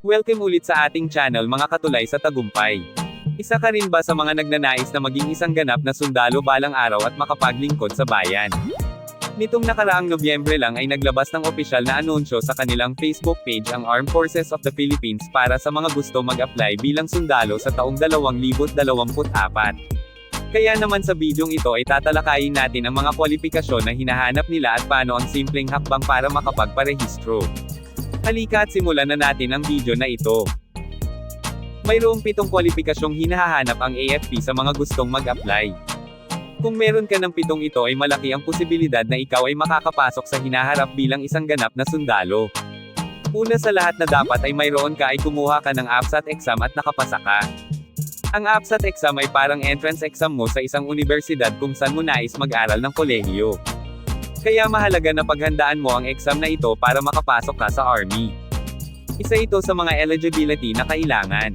Welcome ulit sa ating channel mga katulay sa tagumpay. Isa ka rin ba sa mga nagnanais na maging isang ganap na sundalo balang araw at makapaglingkod sa bayan? Nitong nakaraang Nobyembre lang ay naglabas ng opisyal na anunsyo sa kanilang Facebook page ang Armed Forces of the Philippines para sa mga gusto mag-apply bilang sundalo sa taong 2024. Kaya naman sa bidyong ito ay tatalakayin natin ang mga kwalifikasyon na hinahanap nila at paano ang simpleng hakbang para makapagparehistro. Halika at simulan na natin ang video na ito. Mayroong pitong kwalipikasyong hinahanap ang AFP sa mga gustong mag-apply. Kung meron ka ng pitong ito ay malaki ang posibilidad na ikaw ay makakapasok sa hinaharap bilang isang ganap na sundalo. Una sa lahat na dapat ay mayroon ka ay kumuha ka ng APSAT exam at nakapasa ka. Ang APSAT exam ay parang entrance exam mo sa isang universidad kung saan mo nais mag-aral ng kolehiyo. Kaya mahalaga na paghandaan mo ang exam na ito para makapasok ka sa Army. Isa ito sa mga eligibility na kailangan.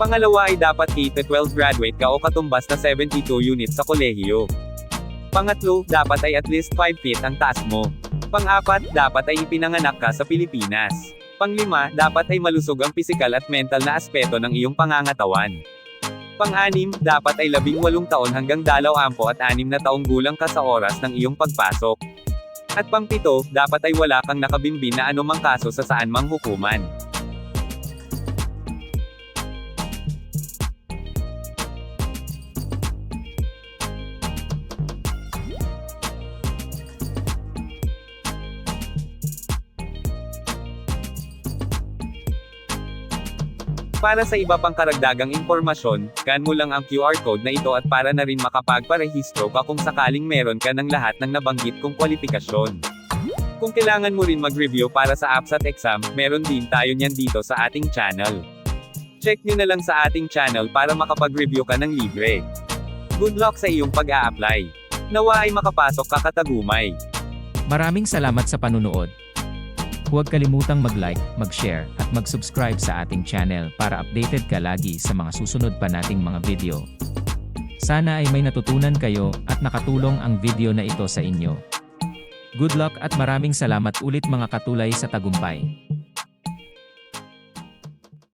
Pangalawa ay dapat K-12 graduate ka o katumbas na 72 units sa kolehiyo. Pangatlo, dapat ay at least 5 feet ang taas mo. Pang-apat, dapat ay ipinanganak ka sa Pilipinas. Panglima, dapat ay malusog ang pisikal at mental na aspeto ng iyong pangangatawan. Pang-anim, dapat ay 18 taon hanggang dalaw ampo at 6 na taong gulang ka sa oras ng iyong pagpasok. At pang-pito, dapat ay wala kang nakabimbin na anumang kaso sa saan mang hukuman. Para sa iba pang karagdagang impormasyon, scan mo lang ang QR code na ito at para na rin makapagparehistro ka kung sakaling meron ka ng lahat ng nabanggit kong kwalifikasyon. Kung kailangan mo rin mag-review para sa APSAT exam, meron din tayo niyan dito sa ating channel. Check nyo na lang sa ating channel para makapag-review ka ng libre. Good luck sa iyong pag-a-apply. Nawa ay makapasok ka katagumay. Maraming salamat sa panunood. Huwag kalimutang mag-like, mag-share, at mag-subscribe sa ating channel para updated ka lagi sa mga susunod pa nating mga video. Sana ay may natutunan kayo at nakatulong ang video na ito sa inyo. Good luck at maraming salamat ulit mga katulay sa tagumpay.